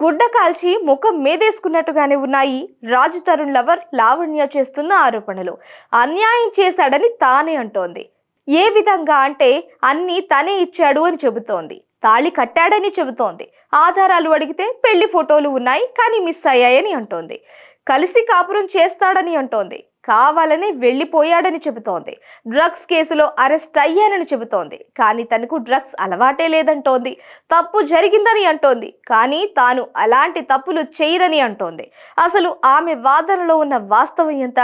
గుడ్డ కాల్చి ముఖం మీదేసుకున్నట్టుగానే ఉన్నాయి. రాజు తరుణ్ లవర్ లావణ్య చేస్తున్న ఆరోపణలు. అన్యాయం చేశాడని తానే అంటోంది. ఏ విధంగా అంటే అన్నీ తనే ఇచ్చాడు అని చెబుతోంది. తాళి కట్టాడని చెబుతోంది. ఆధారాలు అడిగితే పెళ్ళి ఫోటోలు ఉన్నాయి కానీ మిస్ అయ్యాయని అంటోంది. కలిసి కాపురం చేస్తాడని అంటోంది. కావాలని వెళ్ళిపోయాడని చెబుతోంది. డ్రగ్స్ కేసులో అరెస్ట్ అయ్యానని చెబుతోంది. కానీ తనకు డ్రగ్స్ అలవాటే లేదంటోంది. తప్పు జరిగిందని అంటోంది. కానీ తాను అలాంటి తప్పులు చేయరని అంటోంది. అసలు ఆమె వాదనలో ఉన్న వాస్తవం ఎంత?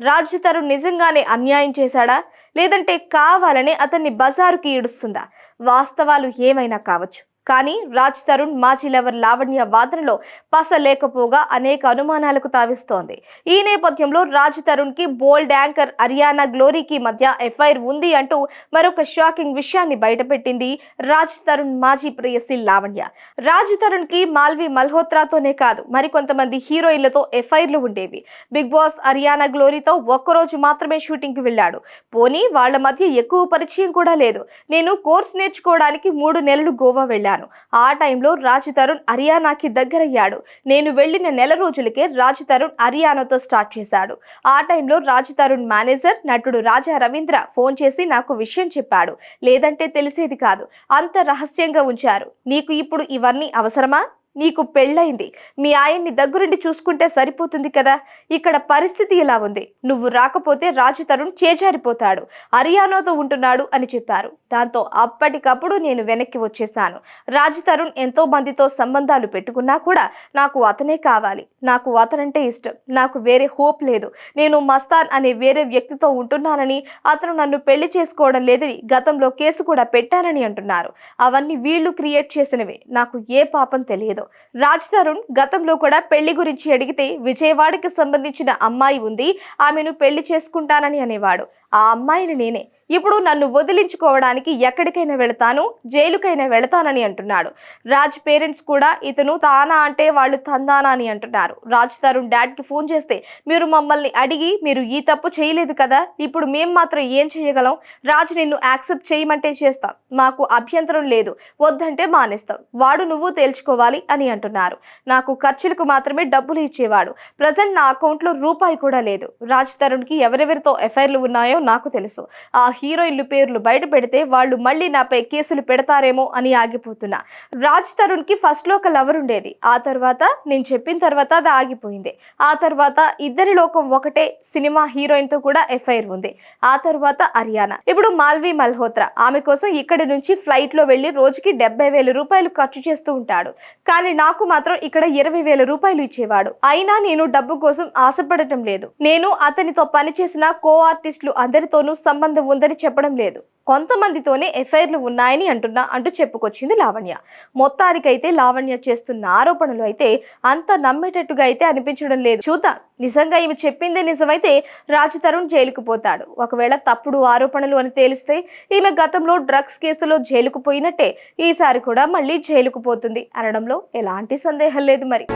రాజు తరుణ్ నిజంగానే అన్యాయం చేశాడా? లేదంటే కావాలని అతన్ని బజారుకి ఈడుస్తుందా వాస్తవాలు ఏమైనా కావచ్చు. కానీ రాజ్ తరుణ్ మాజీ లవర్ లావణ్య వాదనలో పస లేకపోగా అనేక అనుమానాలకు తావిస్తోంది. ఈ నేపథ్యంలో రాజ్ తరుణ్కి బోల్డ్ యాంకర్ అరియానా గ్లోరీకి మధ్య ఎఫ్ఐఆర్ ఉంది అంటూ మరొక షాకింగ్ విషయాన్ని బయటపెట్టింది రాజ్ తరుణ్ మాజీ ప్రేయసి లావణ్య. రాజ్ తరుణ్కి మాల్వి మల్హోత్రాతోనే కాదు మరికొంతమంది హీరోయిన్లతో ఎఫ్ఐఆర్లు ఉండేవి. బిగ్ బాస్ అరియానా గ్లోరీతో ఒక్కరోజు మాత్రమే షూటింగ్కి వెళ్ళాడు. పోనీ వాళ్ళ మధ్య ఎక్కువ పరిచయం కూడా లేదు. నేను కోర్స్ నేర్చుకోవడానికి మూడు నెలలు గోవా వెళ్ళాను. ఆ టైంలో రాజ్ తరుణ్ అరియానాకి దగ్గరయ్యాడు. నేను వెళ్ళిన నెల రోజులకే రాజు తరుణ్ హరియానాతో స్టార్ట్ చేశాడు. ఆ టైంలో రాజు తరుణ్ మేనేజర్ నటుడు రాజా రవీంద్ర ఫోన్ చేసి నాకు విషయం చెప్పాడు. లేదంటే తెలిసేది కాదు. అంత రహస్యంగా ఉంచారు. నీకు ఇప్పుడు ఇవన్నీ అవసరమా? నీకు పెళ్ళయింది. మీ ఆయన్ని దగ్గరుండి చూసుకుంటే సరిపోతుంది కదా? ఇక్కడ పరిస్థితి ఇలా ఉంది. నువ్వు రాకపోతే రాజు తరుణ్ చేజారిపోతాడు. హరియానాతో ఉంటున్నాడు అని చెప్పారు. దాంతో అప్పటికప్పుడు నేను వెనక్కి వచ్చేసాను. రాజు తరుణ్ ఎంతో మందితో సంబంధాలు పెట్టుకున్నా కూడా నాకు అతనే కావాలి. నాకు అతనంటే ఇష్టం. నాకు వేరే హోప్ లేదు. నేను మస్తాన్ అనే వేరే వ్యక్తితో ఉంటున్నానని అతను నన్ను పెళ్ళి చేసుకోవడం లేదని గతంలో కేసు కూడా పెట్టానని అంటున్నారు. అవన్నీ వీళ్ళు క్రియేట్ చేసినవే. నాకు ఏ పాపం తెలియదు. రాజ్ తరుణ్ గతంలో కూడా పెళ్ళి గురించి అడిగితే విజయవాడకి సంబంధించిన అమ్మాయి ఉంది ఆమెను పెళ్ళి చేసుకుంటానని అనేవాడు. ఆ అమ్మాయిని నేనే ఇప్పుడు నన్ను వదిలించుకోవడానికి ఎక్కడికైనా వెళతాను జైలుకైనా వెళతానని అంటున్నాడు. రాజ్ పేరెంట్స్ కూడా ఇతను తానా అంటే వాళ్ళు తందానా అని అంటున్నారు. రాజ్ తరుణ్ డాడ్కి ఫోన్ చేస్తే మీరు మమ్మల్ని అడిగి మీరు ఈ తప్పు చేయలేదు కదా ఇప్పుడు మేం మాత్రం ఏం చేయగలం? రాజ్ నిన్ను యాక్సెప్ట్ చేయమంటే చేస్తాం. మాకు అభ్యంతరం లేదు. వద్దంటే మానేస్తాం. వాడు నువ్వు తేల్చుకోవాలి అని అంటున్నారు. నాకు ఖర్చులకు మాత్రమే డబ్బులు ఇచ్చేవాడు. ప్రజెంట్ నా అకౌంట్లో రూపాయి కూడా లేదు. రాజ్ తరుణ్కి ఎవరెవరితో ఎఫ్ఐఆర్లు ఉన్నాయో నాకు తెలుసు. ఆ హీరోయిన్లు పేర్లు బయట పెడితే వాళ్ళు మళ్ళీ నాపై కేసులు పెడతారేమో అని ఆగిపోతున్నా. రాజ్ తరుణ్కి ఫస్ట్లో ఒక లవర్ ఉండేది. ఆ తర్వాత నేను చెప్పిన తర్వాత అది ఆగిపోయింది. ఆ తర్వాత ఇద్దరి లోకం ఒకటే సినిమా హీరోయిన్తో కూడా ఎఫ్ఐఆర్ ఉంది. ఆ తర్వాత హర్యానా. ఇప్పుడు మాల్వి మల్హోత్రా. ఆమె కోసం ఇక్కడి నుంచి ఫ్లైట్లో వెళ్ళి రోజుకి డెబ్బై వేల రూపాయలు ఖర్చు చేస్తూ ఉంటాడు. కానీ నాకు మాత్రం ఇక్కడ ఇరవై వేల రూపాయలు ఇచ్చేవాడు. అయినా నేను డబ్బు కోసం ఆశపడటం లేదు. నేను అతనితో పనిచేసిన కో ఆర్టిస్టులు అందరితోనూ సంబంధం ఉందని చెప్పడం లేదు. కొంతమందితోనే ఎఫ్ఐఆర్లు ఉన్నాయని అంటున్నా అంటూ చెప్పుకొచ్చింది లావణ్య. మొత్తానికైతే లావణ్య చేస్తున్న ఆరోపణలు అయితే అంత నమ్మేటట్టుగా అయితే అనిపించడం లేదు. చూద్దాం. నిజంగా ఈమె చెప్పిందే నిజమైతే రాజు తరుణ్ జైలుకు పోతాడు. ఒకవేళ తప్పుడు ఆరోపణలు అని తేలిస్తే ఈమె గతంలో డ్రగ్స్ కేసులో జైలుకు పోయినట్టే ఈసారి కూడా మళ్ళీ జైలుకు పోతుంది అనడంలో ఎలాంటి సందేహం లేదు మరి.